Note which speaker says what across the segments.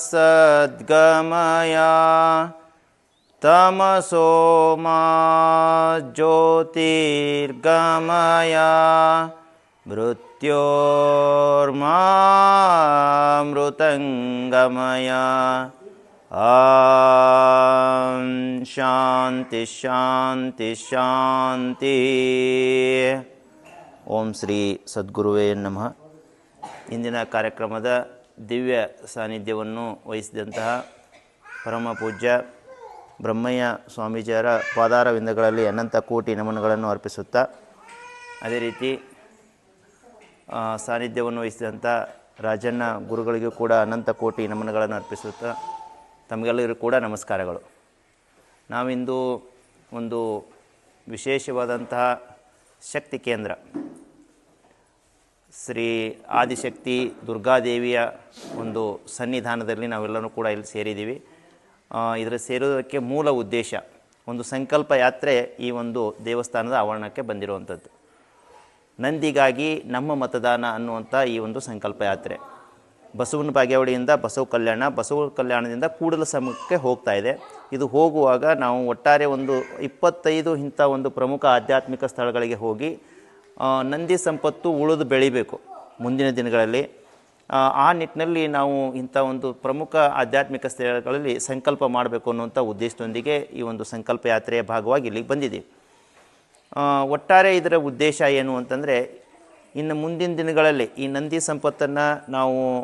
Speaker 1: सद्गमया तमसो मा ज्योतिर्गमया मृत्योर्मामृतङ्गमया ॐ ಶಾಂತಿ ಶಾಂತಿ ಶಾಂತಿ ಓಂ ಶ್ರೀ ಸದ್ಗುರುವೇ ನಮಃ ಇಂದಿನ ಕಾರ್ಯಕ್ರಮದ ದಿವ್ಯ ಸಾನ್ನಿಧ್ಯವನ್ನು ವಹಿಸಿದಂತಹ ಪರಮ ಪೂಜ್ಯ ಬ್ರಹ್ಮಯ್ಯ ಸ್ವಾಮೀಜಿಯರ ಪಾದಾರವಿಂದಗಳಲ್ಲಿ ಅನಂತ ಕೋಟಿ ನಮನಗಳನ್ನು ಅರ್ಪಿಸುತ್ತಾ, ಅದೇ ರೀತಿ ಸಾನ್ನಿಧ್ಯವನ್ನು ವಹಿಸಿದಂಥ ರಾಜಣ್ಣ ಗುರುಗಳಿಗೂ ಕೂಡ ಅನಂತ ಕೋಟಿ ನಮನಗಳನ್ನು ಅರ್ಪಿಸುತ್ತಾ ತಮಗೆಲ್ಲರಿಗೂ ಕೂಡ ನಮಸ್ಕಾರಗಳು. ನಾವಿಂದು ಒಂದು ವಿಶೇಷವಾದಂತಹ ಶಕ್ತಿ ಕೇಂದ್ರ ಶ್ರೀ ಆದಿಶಕ್ತಿ ದುರ್ಗಾದೇವಿಯ ಒಂದು ಸನ್ನಿಧಾನದಲ್ಲಿ ನಾವೆಲ್ಲರೂ ಕೂಡ ಇಲ್ಲಿ ಸೇರಿದ್ದೀವಿ. ಇದರ ಸೇರೋದಕ್ಕೆ ಮೂಲ ಉದ್ದೇಶ, ಒಂದು ಸಂಕಲ್ಪ ಯಾತ್ರೆ ಈ ಒಂದು ದೇವಸ್ಥಾನದ ಆವರಣಕ್ಕೆ ಬಂದಿರುವಂಥದ್ದು. ನಂದಿಗಾಗಿ ನಮ್ಮ ಮತದಾನ ಅನ್ನುವಂಥ ಈ ಒಂದು ಸಂಕಲ್ಪ ಯಾತ್ರೆ. ಬಸವನ ಬಾಗೇವಾಡಿಯಿಂದ ಬಸವ ಕಲ್ಯಾಣ, ಬಸವ ಕಲ್ಯಾಣದಿಂದ ಕೂಡಲ ಸಮಕ್ಕೆ ಹೋಗ್ತಾ ಇದೆ. ಇದು ಹೋಗುವಾಗ ನಾವು ಒಟ್ಟಾರೆ ಒಂದು ಇಪ್ಪತ್ತೈದು ಇಂಥ ಒಂದು ಪ್ರಮುಖ ಆಧ್ಯಾತ್ಮಿಕ ಸ್ಥಳಗಳಿಗೆ ಹೋಗಿ ನಂದಿ ಸಂಪತ್ತು ಉಳಿದು ಬೆಳಿಬೇಕು ಮುಂದಿನ ದಿನಗಳಲ್ಲಿ. ಆ, ನಿಟ್ಟಿನಲ್ಲಿ ನಾವು ಇಂಥ ಒಂದು ಪ್ರಮುಖ ಆಧ್ಯಾತ್ಮಿಕ ಸ್ಥಳಗಳಲ್ಲಿ ಸಂಕಲ್ಪ ಮಾಡಬೇಕು ಅನ್ನುವಂಥ ಉದ್ದೇಶದೊಂದಿಗೆ ಈ ಒಂದು ಸಂಕಲ್ಪ ಯಾತ್ರೆಯ ಭಾಗವಾಗಿ ಇಲ್ಲಿಗೆ ಬಂದಿದ್ದೀವಿ. ಒಟ್ಟಾರೆ ಇದರ ಉದ್ದೇಶ ಏನು ಅಂತಂದರೆ ಇನ್ನು ಮುಂದಿನ ದಿನಗಳಲ್ಲಿ ಈ ನಂದಿ ಸಂಪತ್ತನ್ನು ನಾವು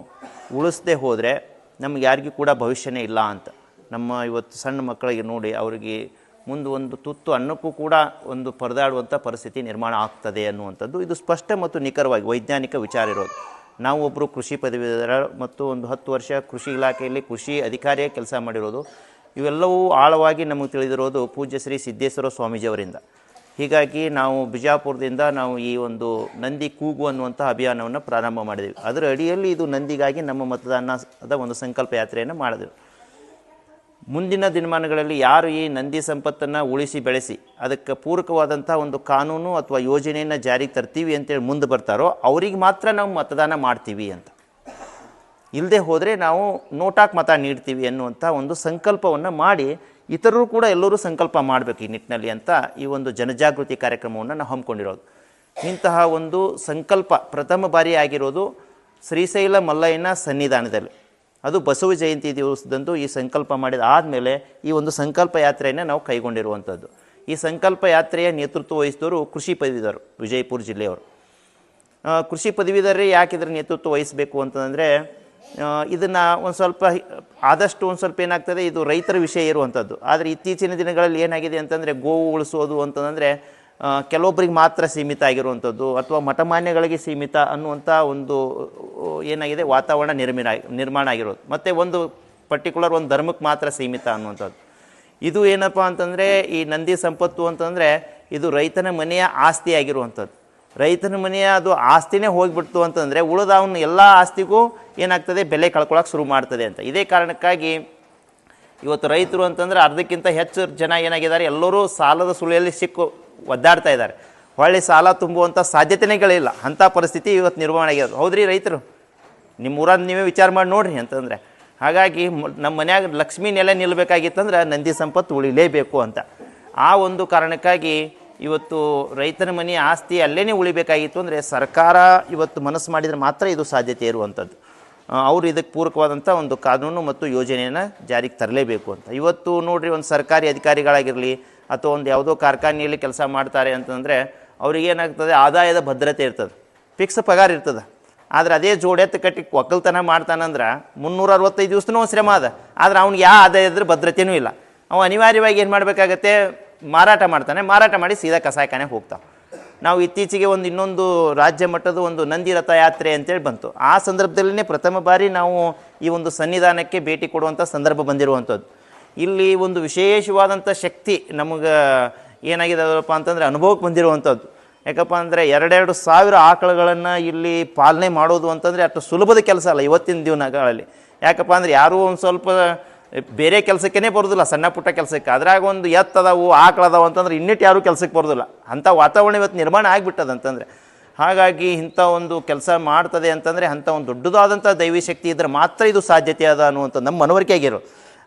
Speaker 1: ಉಳಿಸದೆ ಹೋದರೆ ನಮ್ಗೆ ಯಾರಿಗೂ ಕೂಡ ಭವಿಷ್ಯನೇ ಇಲ್ಲ ಅಂತ. ನಮ್ಮ ಇವತ್ತು ಸಣ್ಣ ಮಕ್ಕಳಿಗೆ ನೋಡಿ ಅವರಿಗೆ ಮುಂದೆ ಒಂದು ತುತ್ತು ಅನ್ನಕ್ಕೂ ಕೂಡ ಒಂದು ಪರದಾಡುವಂಥ ಪರಿಸ್ಥಿತಿ ನಿರ್ಮಾಣ ಆಗ್ತದೆ ಅನ್ನುವಂಥದ್ದು ಇದು ಸ್ಪಷ್ಟ ಮತ್ತು ನಿಖರವಾಗಿ ವೈಜ್ಞಾನಿಕ ವಿಚಾರ ಇರೋದು. ನಾವು ಒಬ್ಬರು ಕೃಷಿ ಪದವೀಧರ ಮತ್ತು ಒಂದು ಹತ್ತು ವರ್ಷ ಕೃಷಿ ಇಲಾಖೆಯಲ್ಲಿ ಕೃಷಿ ಅಧಿಕಾರಿಯಾಗಿ ಕೆಲಸ ಮಾಡಿರೋದು. ಇವೆಲ್ಲವೂ ಆಳವಾಗಿ ನಮಗೆ ತಿಳಿದಿರೋದು ಪೂಜ್ಯ ಶ್ರೀ ಸಿದ್ದೇಶ್ವರ ಸ್ವಾಮೀಜಿಯವರಿಂದ. ಹೀಗಾಗಿ ನಾವು ಬಿಜಾಪುರದಿಂದ ನಾವು ಈ ಒಂದು ನಂದಿ ಕೂಗು ಅನ್ನುವಂಥ ಅಭಿಯಾನವನ್ನು ಪ್ರಾರಂಭ ಮಾಡಿದ್ವಿ. ಅದರ ಅಡಿಯಲ್ಲಿ ಇದು ನಂದಿಗಾಗಿ ನಮ್ಮ ಮತದಾನದ ಒಂದು ಸಂಕಲ್ಪ ಯಾತ್ರೆಯನ್ನು ಮಾಡಿದೆವು. ಮುಂದಿನ ದಿನಮಾನಗಳಲ್ಲಿ ಯಾರು ಈ ನಂದಿ ಸಂಪತ್ತನ್ನು ಉಳಿಸಿ ಬೆಳೆಸಿ, ಅದಕ್ಕೆ ಪೂರಕವಾದಂಥ ಒಂದು ಕಾನೂನು ಅಥವಾ ಯೋಜನೆಯನ್ನು ಜಾರಿಗೆ ತರ್ತೀವಿ ಅಂತೇಳಿ ಮುಂದೆ ಬರ್ತಾರೋ, ಅವ್ರಿಗೆ ಮಾತ್ರ ನಾವು ಮತದಾನ ಮಾಡ್ತೀವಿ ಅಂತ. ಇಲ್ಲದೆ ಹೋದರೆ ನಾವು ನೋಟಾಕ್ ಮತ ನೀಡ್ತೀವಿ ಅನ್ನುವಂಥ ಒಂದು ಸಂಕಲ್ಪವನ್ನು ಮಾಡಿ, ಇತರರು ಕೂಡ ಎಲ್ಲರೂ ಸಂಕಲ್ಪ ಮಾಡಬೇಕು ಈ ನಿಟ್ಟಿನಲ್ಲಿ ಅಂತ ಈ ಒಂದು ಜನಜಾಗೃತಿ ಕಾರ್ಯಕ್ರಮವನ್ನು ನಾವು ಹಮ್ಮಿಕೊಂಡಿರೋದು. ಇಂತಹ ಒಂದು ಸಂಕಲ್ಪ ಪ್ರಥಮ ಬಾರಿ ಆಗಿರೋದು ಶ್ರೀಶೈಲ ಮಲ್ಲಯ್ಯನ ಸನ್ನಿಧಾನದಲ್ಲಿ. ಅದು ಬಸವ ಜಯಂತಿ ದಿವಸದಂದು ಈ ಸಂಕಲ್ಪ ಮಾಡಿದ ಆದಮೇಲೆ ಈ ಒಂದು ಸಂಕಲ್ಪ ಯಾತ್ರೆಯನ್ನು ನಾವು ಕೈಗೊಂಡಿರುವಂಥದ್ದು ಈ ಸಂಕಲ್ಪ ಯಾತ್ರೆಯ ನೇತೃತ್ವ ವಹಿಸಿದವರು ಕೃಷಿ ಪದವೀಧರು ವಿಜಯಪುರ ಜಿಲ್ಲೆಯವರು. ಕೃಷಿ ಪದವೀಧರೇ ಯಾಕೆ ಇದರ ನೇತೃತ್ವ ವಹಿಸಬೇಕು ಅಂತಂದರೆ ಇದನ್ನು ಒಂದು ಸ್ವಲ್ಪ ಆದಷ್ಟು ಒಂದು ಸ್ವಲ್ಪ ಏನಾಗ್ತದೆ, ಇದು ರೈತರ ವಿಷಯ ಇರುವಂಥದ್ದು ಆದರೆ ಇತ್ತೀಚಿನ ದಿನಗಳಲ್ಲಿ ಏನಾಗಿದೆ ಅಂತಂದರೆ, ಗೋವು ಉಳಿಸೋದು ಅಂತಂದರೆ ಕೆಲವೊಬ್ಬರಿಗೆ ಮಾತ್ರ ಸೀಮಿತ ಆಗಿರುವಂಥದ್ದು ಅಥವಾ ಮಠಮಾನ್ಯಗಳಿಗೆ ಸೀಮಿತ ಅನ್ನುವಂಥ ಒಂದು ಏನಾಗಿದೆ? ವಾತಾವರಣ ನಿರ್ಮಿನ ನಿರ್ಮಾಣ ಆಗಿರೋದು. ಮತ್ತು ಒಂದು ಪರ್ಟಿಕ್ಯುಲರ್ ಒಂದು ಧರ್ಮಕ್ಕೆ ಮಾತ್ರ ಸೀಮಿತ ಅನ್ನುವಂಥದ್ದು. ಇದು ಏನಪ್ಪ ಅಂತಂದರೆ, ಈ ನಂದಿ ಸಂಪತ್ತು ಅಂತಂದರೆ, ಇದು ರೈತನ ಮನೆಯ ಆಸ್ತಿ ಆಗಿರುವಂಥದ್ದು. ರೈತನ ಮನೆಯ ಅದು ಆಸ್ತಿನೇ ಹೋಗಿಬಿಡ್ತು ಅಂತಂದರೆ, ಉಳಿದ ಅವನ ಎಲ್ಲ ಆಸ್ತಿಗೂ ಏನಾಗ್ತದೆ? ಬೆಲೆ ಕಳ್ಕೊಳಕ್ಕೆ ಶುರು ಮಾಡ್ತದೆ ಅಂತ. ಇದೇ ಕಾರಣಕ್ಕಾಗಿ ಇವತ್ತು ರೈತರು ಅಂತಂದ್ರೆ, ಅರ್ಧಕ್ಕಿಂತ ಹೆಚ್ಚು ಜನ ಏನಾಗಿದ್ದಾರೆ? ಎಲ್ಲರೂ ಸಾಲದ ಸುಳಿಯಲ್ಲಿ ಸಿಕ್ಕು ಒದ್ದಾಡ್ತಾ ಇದ್ದಾರೆ. ಹೊಳ್ಳಿ ಸಾಲ ತುಂಬುವಂಥ ಸಾಧ್ಯತೆಗಳಿಲ್ಲ ಅಂಥ ಪರಿಸ್ಥಿತಿ ಇವತ್ತು ನಿರ್ವಹಣೆ ಆಗಿರೋದು ಹೌದ್ರಿ ರೈತರು? ನಿಮ್ಮ ಊರಾಗ ನೀವೇ ವಿಚಾರ ಮಾಡಿ ನೋಡ್ರಿ ಅಂತಂದರೆ. ಹಾಗಾಗಿ ನಮ್ಮ ಮನ್ಯಾಗ ಲಕ್ಷ್ಮೀ ನೆಲೆ ನಿಲ್ಲಬೇಕಾಗಿತ್ತಂದ್ರೆ ನಂದಿ ಸಂಪತ್ತು ಉಳಿಲೇಬೇಕು ಅಂತ. ಆ ಒಂದು ಕಾರಣಕ್ಕಾಗಿ ಇವತ್ತು ರೈತನ ಮನೆ ಆಸ್ತಿ ಅಲ್ಲೇ ಉಳಿಬೇಕಾಗಿತ್ತು ಅಂದರೆ ಸರ್ಕಾರ ಇವತ್ತು ಮನಸ್ಸು ಮಾಡಿದರೆ ಮಾತ್ರ ಇದು ಸಾಧ್ಯತೆ ಇರುವಂಥದ್ದು. ಅವರು ಇದಕ್ಕೆ ಪೂರಕವಾದಂಥ ಒಂದು ಕಾನೂನು ಮತ್ತು ಯೋಜನೆಯನ್ನು ಜಾರಿಗೆ ತರಲೇಬೇಕು ಅಂತ. ಇವತ್ತು ನೋಡಿರಿ ಒಂದು ಸರ್ಕಾರಿ ಅಧಿಕಾರಿಗಳಾಗಿರಲಿ ಅಥವಾ ಒಂದು ಯಾವುದೋ ಕಾರ್ಖಾನೆಯಲ್ಲಿ ಕೆಲಸ ಮಾಡ್ತಾರೆ ಅಂತಂದರೆ ಅವ್ರಿಗೆ ಏನಾಗ್ತದೆ, ಆದಾಯದ ಭದ್ರತೆ ಇರ್ತದೆ ಫಿಕ್ಸ್ ಪಗಾರ ಇರ್ತದೆ. ಆದ್ರೆ ಅದೇ ಜೋಡೆತ್ತು ಕಟ್ಟಿ ಒಕ್ಕಲ್ತನ ಮಾಡ್ತಾನಂದ್ರೆ ಮುನ್ನೂರ ಅರವತ್ತೈದು ದಿವಸನೂ ಶ್ರಮ ಅದ. ಆದ್ರೆ ಅವ್ನಿಗೆ ಯಾವ ಆದಾಯದ್ರ ಭದ್ರತೆಯೂ ಇಲ್ಲ. ಅವ ಅನಿವಾರ್ಯವಾಗಿ ಏನು ಮಾಡಬೇಕಾಗತ್ತೆ, ಮಾರಾಟ ಮಾಡ್ತಾನೆ, ಮಾರಾಟ ಮಾಡಿ ಸೀದಾ ಕಸಾಯಖಾನೆ ಹೋಗ್ತಾವೆ. ನಾವು ಇತ್ತೀಚೆಗೆ ಒಂದು ಇನ್ನೊಂದು ರಾಜ್ಯ ಮಟ್ಟದ ಒಂದು ನಂದಿ ರಥ ಯಾತ್ರೆ ಅಂತೇಳಿ ಬಂತು. ಆ ಸಂದರ್ಭದಲ್ಲೇ ಪ್ರಥಮ ಬಾರಿ ನಾವು ಈ ಒಂದು ಸನ್ನಿಧಾನಕ್ಕೆ ಭೇಟಿ ಕೊಡುವಂಥ ಸಂದರ್ಭ ಬಂದಿರುವಂಥದ್ದು ಇಲ್ಲಿ ಒಂದು ವಿಶೇಷವಾದಂಥ ಶಕ್ತಿ ನಮಗೆ ಏನಾಗಿದೆಪ್ಪ ಅಂತಂದರೆ ಅನುಭವಕ್ಕೆ ಬಂದಿರುವಂಥದ್ದು. ಯಾಕಪ್ಪ ಅಂದರೆ ಎರಡೆರಡು ಸಾವಿರ ಆಕಳುಗಳನ್ನು ಇಲ್ಲಿ ಪಾಲನೆ ಮಾಡೋದು ಅಂತಂದರೆ ಅಷ್ಟು ಸುಲಭದ ಕೆಲಸ ಅಲ್ಲ ಇವತ್ತಿನ ದಿನಗಳಲ್ಲಿ. ಯಾಕಪ್ಪ ಅಂದರೆ ಯಾರೂ ಒಂದು ಸ್ವಲ್ಪ ಬೇರೆ ಕೆಲಸಕ್ಕೇ ಬರೋದಿಲ್ಲ, ಸಣ್ಣ ಪುಟ್ಟ ಕೆಲಸಕ್ಕೆ. ಅದ್ರಾಗ ಒಂದು ಎತ್ತದವು ಆಕಳದವು ಅಂತಂದ್ರೆ ಇನ್ನಿಟ್ಟು ಯಾರೂ ಕೆಲಸಕ್ಕೆ ಬರೋದಿಲ್ಲ. ಅಂಥ ವಾತಾವರಣ ಇವತ್ತು ನಿರ್ಮಾಣ ಆಗಿಬಿಟ್ಟದ ಅಂತಂದರೆ. ಹಾಗಾಗಿ ಇಂಥ ಒಂದು ಕೆಲಸ ಮಾಡ್ತದೆ ಅಂತಂದರೆ ಅಂಥ ಒಂದು ದೊಡ್ಡದಾದಂಥ ದೈವಿ ಶಕ್ತಿ ಇದ್ದರೆ ಮಾತ್ರ ಇದು ಸಾಧ್ಯತೆ ಅದ ಅನ್ನುವಂಥ ನಮ್ಮ ಮನವರಿಕೆ ಆಗಿರೋ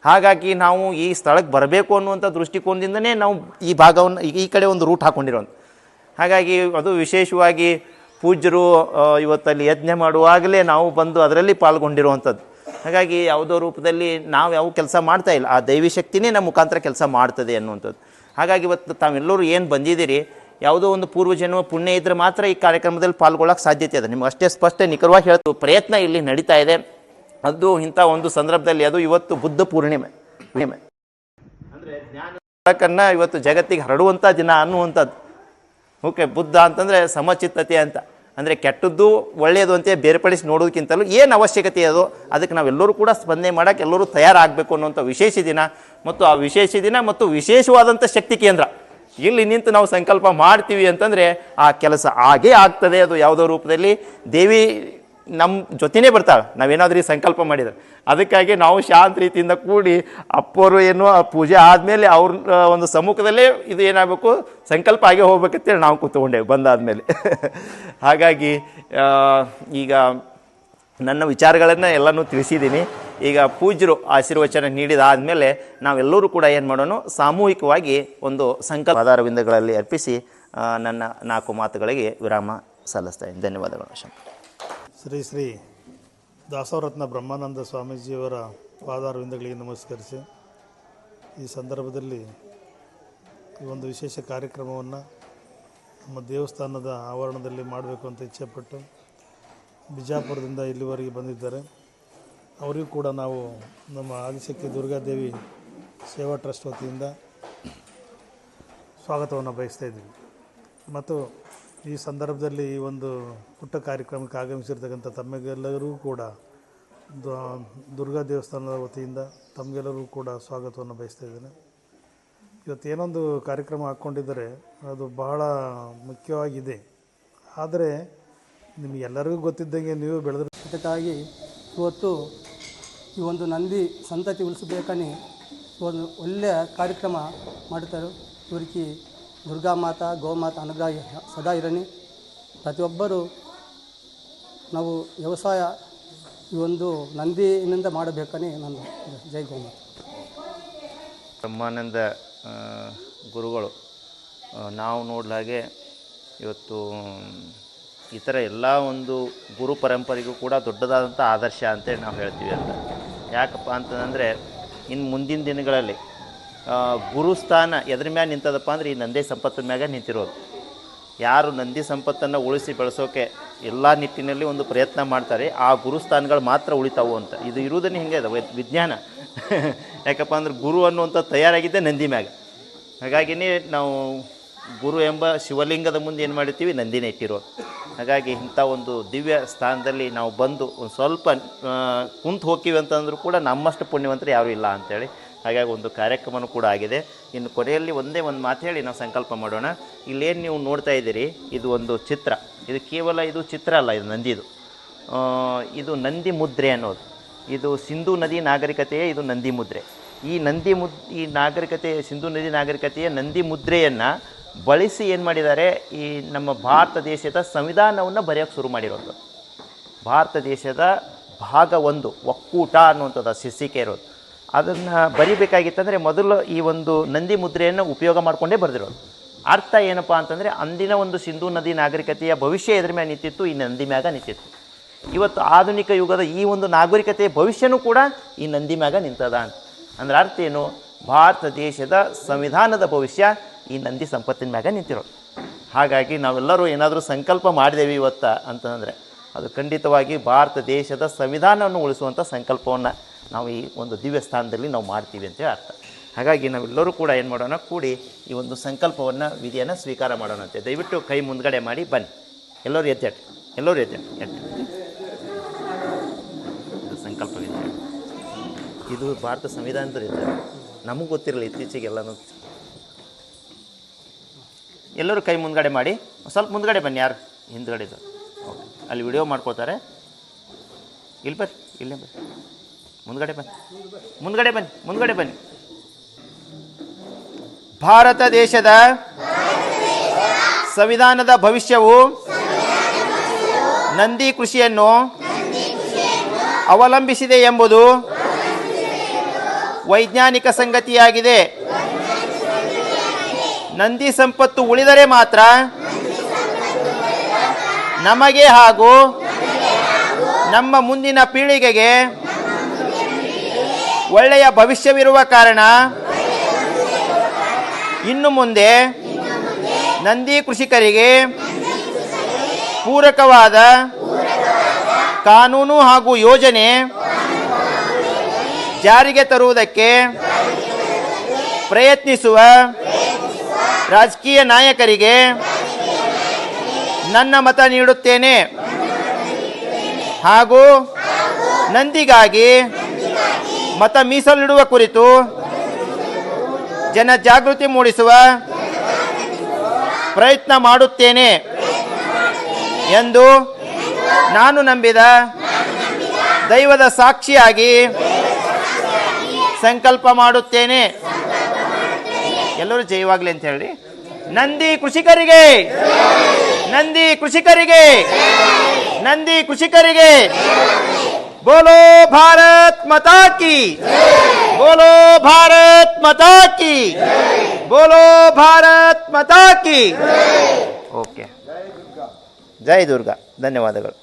Speaker 1: ಹಾಗಾಗಿ ನಾವು ಈ ಸ್ಥಳಕ್ಕೆ ಬರಬೇಕು ಅನ್ನುವಂಥ ದೃಷ್ಟಿಕೋನದಿಂದನೇ ನಾವು ಈ ಭಾಗವನ್ನು ಈ- ಕಡೆ ಒಂದು ರೂಟ್ ಹಾಕ್ಕೊಂಡಿರೋದು ಹಾಗಾಗಿ ಅದು ವಿಶೇಷವಾಗಿ ಪೂಜ್ಯರು ಇವತ್ತಲ್ಲಿ ಯಜ್ಞ ಮಾಡುವಾಗಲೇ ನಾವು ಬಂದು ಅದರಲ್ಲಿ ಪಾಲ್ಗೊಂಡಿರುವಂಥದ್ದು. ಹಾಗಾಗಿ ಯಾವುದೋ ರೂಪದಲ್ಲಿ ನಾವು ಯಾವ ಕೆಲಸ ಮಾಡ್ತಾ ಇಲ್ಲ. ಆ ದೈವಿ ಶಕ್ತಿನೇ ನಮ್ಮ ಮುಖಾಂತರ ಕೆಲಸ ಮಾಡ್ತದೆ ಅನ್ನುವಂಥದ್ದು. ಹಾಗಾಗಿ ಇವತ್ತು ತಾವೆಲ್ಲರೂ ಏನು ಬಂದಿದ್ದೀರಿ? ಯಾವುದೋ ಒಂದು ಪೂರ್ವಜನ್ಮ ಪುಣ್ಯ ಇದ್ದರೆ ಮಾತ್ರ ಈ ಕಾರ್ಯಕ್ರಮದಲ್ಲಿ ಪಾಲ್ಗೊಳ್ಳೋಕೆ ಸಾಧ್ಯತೆ ಇದೆ. ನಿಮ್ಗೆ ಅಷ್ಟೇ ಸ್ಪಷ್ಟ ನಿಖರವಾಗಿ ಹೇಳ್ತು ಪ್ರಯತ್ನ ಇಲ್ಲಿ ನಡೀತಾ ಇದೆ. ಅದು ಇಂಥ ಒಂದು ಸಂದರ್ಭದಲ್ಲಿ ಅದು ಇವತ್ತು ಬುದ್ಧ ಪೂರ್ಣಿಮೆ. ಪೂರ್ಣಿಮೆ ಅಂದರೆ ಜ್ಞಾನ ಇವತ್ತು ಜಗತ್ತಿಗೆ ಹರಡುವಂಥ ದಿನ ಅನ್ನುವಂಥದ್ದು. ಓಕೆ ಬುದ್ಧ ಅಂತಂದರೆ ಸಮಚಿತ್ತತೆ ಅಂತ. ಅಂದರೆ ಕೆಟ್ಟದ್ದು ಒಳ್ಳೆಯದು ಅಂತ ಬೇರ್ಪಡಿಸಿ ನೋಡೋದಕ್ಕಿಂತಲೂ ಏನು ಅವಶ್ಯಕತೆ ಅದು? ಅದಕ್ಕೆ ನಾವೆಲ್ಲರೂ ಕೂಡ ಸ್ಪಂದನೆ ಮಾಡೋಕ್ಕೆ ಎಲ್ಲರೂ ತಯಾರಾಗಬೇಕು ಅನ್ನುವಂಥ ವಿಶೇಷ ದಿನ. ಮತ್ತು ಆ ವಿಶೇಷ ದಿನ ಮತ್ತು ವಿಶೇಷವಾದಂಥ ಶಕ್ತಿ ಕೇಂದ್ರ. ಇಲ್ಲಿ ನಿಂತು ನಾವು ಸಂಕಲ್ಪ ಮಾಡ್ತೀವಿ ಅಂತಂದರೆ ಆ ಕೆಲಸ ಆಗೇ ಆಗ್ತದೆ. ಅದು ಯಾವುದೋ ರೂಪದಲ್ಲಿ ದೇವಿ ನಮ್ಮ ಜೊತೆನೇ ಬರ್ತಾಳೆ. ನಾವೇನಾದ್ರೂ ಈ ಸಂಕಲ್ಪ ಮಾಡಿದ್ರೆ. ಅದಕ್ಕಾಗಿ ನಾವು ಶಾಂತ ರೀತಿಯಿಂದ ಕೂಡಿ ಅಪ್ಪರು ಏನು, ಆ ಪೂಜೆ ಆದಮೇಲೆ ಅವ್ರ ಒಂದು ಸಮ್ಮುಖದಲ್ಲೇ ಇದು ಏನಾಗಬೇಕು? ಸಂಕಲ್ಪ ಆಗೇ ಹೋಗ್ಬೇಕಂತೇಳಿ ನಾವು ಕೂತ್ಕೊಂಡೇವೆ, ಬಂದಾದಮೇಲೆ. ಹಾಗಾಗಿ ಈಗ ನನ್ನ ವಿಚಾರಗಳನ್ನು ಎಲ್ಲನೂ ತಿಳಿಸಿದ್ದೀನಿ. ಈಗ ಪೂಜ್ಯರು ಆಶೀರ್ವಚನ ನೀಡಿದಾದಮೇಲೆ ನಾವೆಲ್ಲರೂ ಕೂಡ ಏನು ಮಾಡೋಣ? ಸಾಮೂಹಿಕವಾಗಿ ಒಂದು ಸಂಕಲ್ಪ ಆಧಾರವಿಂದಗಳಲ್ಲಿ ಅರ್ಪಿಸಿ ನನ್ನ ನಾಲ್ಕು ಮಾತುಗಳಿಗೆ ವಿರಾಮ ಸಲ್ಲಿಸ್ತಾ ಧನ್ಯವಾದಗಳು, ಶಂಕರ್.
Speaker 2: ಶ್ರೀ ಶ್ರೀ ದಾಸವರತ್ನ ಬ್ರಹ್ಮಾನಂದ ಸ್ವಾಮೀಜಿಯವರ ಪಾದಾರವಿಂದಗಳಿಗೆ ನಮಸ್ಕರಿಸಿ, ಈ ಸಂದರ್ಭದಲ್ಲಿ ಈ ಒಂದು ವಿಶೇಷ ಕಾರ್ಯಕ್ರಮವನ್ನು ನಮ್ಮ ದೇವಸ್ಥಾನದ ಆವರಣದಲ್ಲಿ ಮಾಡಬೇಕು ಅಂತ ಇಚ್ಛೆಪಟ್ಟು ಬಿಜಾಪುರದಿಂದ ಇಲ್ಲಿವರೆಗೆ ಬಂದಿದ್ದಾರೆ. ಅವರಿಗೂ ಕೂಡ ನಾವು ನಮ್ಮ ಆದಿಶಕ್ತಿ ದುರ್ಗಾದೇವಿ ಸೇವಾ ಟ್ರಸ್ಟ್ ವತಿಯಿಂದ ಸ್ವಾಗತವನ್ನು ಬಯಸ್ತಾ ಇದ್ದೀವಿ. ಮತ್ತು ಈ ಸಂದರ್ಭದಲ್ಲಿ ಈ ಒಂದು ಪುಟ್ಟ ಕಾರ್ಯಕ್ರಮಕ್ಕೆ ಆಗಮಿಸಿರ್ತಕ್ಕಂಥ ತಮಗೆಲ್ಲರೂ ಕೂಡ ದುರ್ಗಾ ದೇವಸ್ಥಾನದ ವತಿಯಿಂದ ತಮಗೆಲ್ಲರೂ ಕೂಡ ಸ್ವಾಗತವನ್ನು ಬಯಸ್ತಾ ಇದ್ದೇನೆ. ಇವತ್ತು ಏನೊಂದು ಕಾರ್ಯಕ್ರಮ ಹಾಕ್ಕೊಂಡಿದ್ದರೆ, ಅದು ಬಹಳ ಮುಖ್ಯವಾಗಿದೆ. ಆದರೆ ನಿಮಗೆಲ್ಲರಿಗೂ ಗೊತ್ತಿದ್ದಂಗೆ ನೀವು ಬೆಳೆದ್ರೆ
Speaker 3: ಇವತ್ತು ಈ ಒಂದು ನಂದಿ ಸಂತತಿ ಉಳಿಸಬೇಕಾನೆ ಒಂದು ಒಳ್ಳೆಯ ಕಾರ್ಯಕ್ರಮ ಮಾಡ್ತಾರೆ ಇವರಿಗೆ ದುರ್ಗಾ ಮಾತಾ ಗೋಮಾತಾ ಅನುಗ್ರಹ ಸದಾ ಇರಲಿ. ಪ್ರತಿಯೊಬ್ಬರು ನಾವು ವ್ಯವಸಾಯ ಈ ಒಂದು ನಂದಿನಿಂದ ಮಾಡಬೇಕನೇ ನಾನು ಜೈ ಗೋಮಾತ
Speaker 1: ಬ್ರಹ್ಮಾನಂದ ಗುರುಗಳು ನಾವು ನೋಡ್ಲಾಗೆ ಇವತ್ತು ಇತರ ಎಲ್ಲ ಒಂದು ಗುರು ಪರಂಪರೆಗೂ ಕೂಡ ದೊಡ್ಡದಾದಂಥ ಆದರ್ಶ ಅಂತೇಳಿ ನಾವು ಹೇಳ್ತೀವಿ ಅಂತ. ಯಾಕಪ್ಪ ಅಂತಂದರೆ ಇನ್ನು ಮುಂದಿನ ದಿನಗಳಲ್ಲಿ ಗುರುಸ್ಥಾನ ಎದ್ರ ಮ್ಯಾಗ ನಿಂತದಪ್ಪ ಅಂದ್ರೆ ಈ ನಂದಿ ಸಂಪತ್ತಿನ ಮ್ಯಾಗ ನಿಂತಿರೋದು. ಯಾರು ನಂದಿ ಸಂಪತ್ತನ್ನು ಉಳಿಸಿ ಬೆಳೆಸೋಕೆ ಎಲ್ಲ ನಿಟ್ಟಿನಲ್ಲಿ ಒಂದು ಪ್ರಯತ್ನ ಮಾಡ್ತಾರೆ, ಆ ಗುರುಸ್ಥಾನಗಳು ಮಾತ್ರ ಉಳಿತಾವು ಅಂತ. ಇದು ಇರುವುದನ್ನು ಹಿಂಗೆ ಇದೆ ವಿಜ್ಞಾನ. ಯಾಕಪ್ಪ ಅಂದ್ರೆ ಗುರು ಅನ್ನುವಂಥ ತಯಾರಾಗಿದ್ದೆ ನಂದಿ ಮ್ಯಾಗ. ಹಾಗಾಗಿನೇ ನಾವು ಗುರು ಎಂಬ ಶಿವಲಿಂಗದ ಮುಂದೆ ಏನು ಮಾಡಿರ್ತೀವಿ, ನಂದಿನೇ ಇಟ್ಟಿರೋದು. ಹಾಗಾಗಿ ಇಂಥ ಒಂದು ದಿವ್ಯ ಸ್ಥಾನದಲ್ಲಿ ನಾವು ಬಂದು ಒಂದು ಸ್ವಲ್ಪ ಕುಂತು ಹೋಗ್ತೀವಿ ಅಂತಂದ್ರೂ ಕೂಡ ನಮ್ಮಷ್ಟು ಪುಣ್ಯವಂತರು ಯಾರೂ ಇಲ್ಲ ಅಂತೇಳಿ ಹಾಗಾಗಿ ಒಂದು ಕಾರ್ಯಕ್ರಮನೂ ಕೂಡ ಆಗಿದೆ. ಇನ್ನು ಕೊನೆಯಲ್ಲಿ ಒಂದೇ ಒಂದು ಮಾತು ಹೇಳಿ ನಾವು ಸಂಕಲ್ಪ ಮಾಡೋಣ. ಇಲ್ಲೇನು ನೀವು ನೋಡ್ತಾ ಇದ್ದೀರಿ? ಇದು ಒಂದು ಚಿತ್ರ. ಇದು ಕೇವಲ ಇದು ಚಿತ್ರ ಅಲ್ಲ, ಇದು ನಂದಿದು. ಇದು ನಂದಿ ಮುದ್ರೆ ಅನ್ನೋದು. ಇದು ಸಿಂಧೂ ನದಿ ನಾಗರಿಕತೆಯೇ, ಇದು ನಂದಿ ಮುದ್ರೆ. ಈ ನಂದಿ ಮುದ್, ಈ ನಾಗರಿಕತೆ, ಸಿಂಧೂ ನದಿ ನಾಗರಿಕತೆಯ ನಂದಿ ಮುದ್ರೆಯನ್ನು ಬಳಸಿ ಏನು ಮಾಡಿದ್ದಾರೆ? ಈ ನಮ್ಮ ಭಾರತ ದೇಶದ ಸಂವಿಧಾನವನ್ನು ಬರೆಯೋಕ್ಕೆ ಶುರು ಮಾಡಿರೋದು. ಭಾರತ ದೇಶದ ಭಾಗ ಒಂದು, ಒಕ್ಕೂಟ ಅನ್ನುವಂಥದ್ದು ಶೀರ್ಷಿಕೆ ಇರೋದು. ಅದನ್ನು ಬರಿಬೇಕಾಗಿತ್ತಂದರೆ ಮೊದಲು ಈ ಒಂದು ನಂದಿ ಮುದ್ರೆಯನ್ನು ಉಪಯೋಗ ಮಾಡಿಕೊಂಡೇ ಬರೆದಿರೋದು. ಅರ್ಥ ಏನಪ್ಪ ಅಂತಂದರೆ ಅಂದಿನ ಒಂದು ಸಿಂಧೂ ನದಿ ನಾಗರಿಕತೆಯ ಭವಿಷ್ಯ ಇದ್ರ ಮ್ಯಾಗ ನಿಂತಿತ್ತು, ಈ ನಂದಿ ಮ್ಯಾಗ ನಿಂತಿತ್ತು. ಇವತ್ತು ಆಧುನಿಕ ಯುಗದ ಈ ಒಂದು ನಾಗರಿಕತೆಯ ಭವಿಷ್ಯನೂ ಕೂಡ ಈ ನಂದಿ ಮ್ಯಾಗ ನಿಂತದ ಅಂತ. ಅಂದ್ರೆ ಅರ್ಥ ಏನು? ಭಾರತ ದೇಶದ ಸಂವಿಧಾನದ ಭವಿಷ್ಯ ಈ ನಂದಿ ಸಂಪತ್ತಿನ ಮ್ಯಾಗ ನಿಂತಿರೋದು. ಹಾಗಾಗಿ ನಾವೆಲ್ಲರೂ ಏನಾದರೂ ಸಂಕಲ್ಪ ಮಾಡಿದೇವೆ ಇವತ್ತು ಅಂತಂದರೆ ಅದು ಖಂಡಿತವಾಗಿ ಭಾರತ ದೇಶದ ಸಂವಿಧಾನವನ್ನು ಉಳಿಸುವಂಥ ಸಂಕಲ್ಪವನ್ನು ನಾವು ಈ ಒಂದು ದಿವ್ಯ ಸ್ಥಾನದಲ್ಲಿ ನಾವು ಮಾಡ್ತೀವಿ ಅಂತೇಳಿ ಅರ್ಥ. ಹಾಗಾಗಿ ನಾವೆಲ್ಲರೂ ಕೂಡ ಏನು ಮಾಡೋಣ, ಕೂಡಿ ಈ ಒಂದು ಸಂಕಲ್ಪವನ್ನು, ವಿಧಿಯನ್ನು ಸ್ವೀಕಾರ ಮಾಡೋಣ ಅಂತೆ. ದಯವಿಟ್ಟು ಕೈ ಮುಂದ್ಗಡೆ ಮಾಡಿ, ಬನ್ನಿ. ಎಲ್ಲರೂ ಎದ್ದೆಟ್ಟು ಎಲ್ಲರೂ ಎದ್ದೆಟ್ಟು ಎದ್ದು. ಇದು ಸಂಕಲ್ಪ ವಿಧಿ ಇದು ಭಾರತ ಸಂವಿಧಾನದ ಇದೆ. ನಮಗೆ ಗೊತ್ತಿರಲಿಲ್ಲ ಇತ್ತೀಚೆಗೆ ಎಲ್ಲನೂ ಎಲ್ಲರೂ ಕೈ ಮುಂದ್ಗಡೆ ಮಾಡಿ, ಸ್ವಲ್ಪ ಮುಂದ್ಗಡೆ ಬನ್ನಿ ಯಾರು? ಹಿಂದ್ಗಡೆ ಓಕೆ. ಅಲ್ಲಿ ವಿಡಿಯೋ ಮಾಡ್ಕೋತಾರೆ. ಇಲ್ಲಿ ಬರ್ರಿ, ಇಲ್ಲೇ ಬರ್ರಿ. ಮುಂದ್ಗಡೆ ಬನ್ನಿ. ಮುಂದ್ಗಡೆ ಬನ್ನಿ ಮುಂದ್ಗಡೆ ಬನ್ನಿ. ಭಾರತ ದೇಶದ ಸಂವಿಧಾನದ ಭವಿಷ್ಯವು ನಂದಿ ಕೃಷಿಯನ್ನು ಅವಲಂಬಿಸಿದೆ ಎಂಬುದು ವೈಜ್ಞಾನಿಕ ಸಂಗತಿಯಾಗಿದೆ. ನಂದಿ ಸಂಪತ್ತು ಉಳಿದರೆ ಮಾತ್ರ ನಮಗೆ ಹಾಗೂ ನಮ್ಮ ಮುಂದಿನ ಪೀಳಿಗೆಗೆ ಒಳ್ಳೆಯ ಭವಿಷ್ಯವಿರುವ ಕಾರಣ ಇನ್ನು ಮುಂದೆ ನಂದಿ ಕೃಷಿಕರಿಗೆ ಪೂರಕವಾದ ಕಾನೂನು ಹಾಗೂ ಯೋಜನೆ ಜಾರಿಗೆ ತರುವುದಕ್ಕೆ ಪ್ರಯತ್ನಿಸುವ ರಾಜಕೀಯ ನಾಯಕರಿಗೆ ನನ್ನ ಮತ ನೀಡುತ್ತೇನೆ ಹಾಗೂ ನಂದಿಗಾಗಿ ಮತ ಮೀಸಲಿಡುವ ಕುರಿತು ಜನ ಜಾಗೃತಿ ಮೂಡಿಸುವ ಪ್ರಯತ್ನ ಮಾಡುತ್ತೇನೆ ಎಂದು ನಾನು ನಂಬಿದ ದೈವದ ಸಾಕ್ಷಿಯಾಗಿ ಸಂಕಲ್ಪ ಮಾಡುತ್ತೇನೆ. ಎಲ್ಲರೂ ಜಯವಾಗ್ಲಿ ಅಂತ ಹೇಳಿ. ನಂದಿ ಕೃಷಿಕರಿಗೆ ನಂದಿ ಕೃಷಿಕರಿಗೆ ನಂದಿ ಕೃಷಿಕರಿಗೆ ಬೋಲೋ ಭಾರತ್ ಮತಾ ಕಿ ಬೋಲೋ ಭಾರತ್ ಮತಾ ಕಿ ಬೋಲೋ ಭಾರತ್ ಮತಾ ಕಿ ಓಕೆ ಜೈ ದುರ್ಗಾ ಧನ್ಯವಾದಗಳು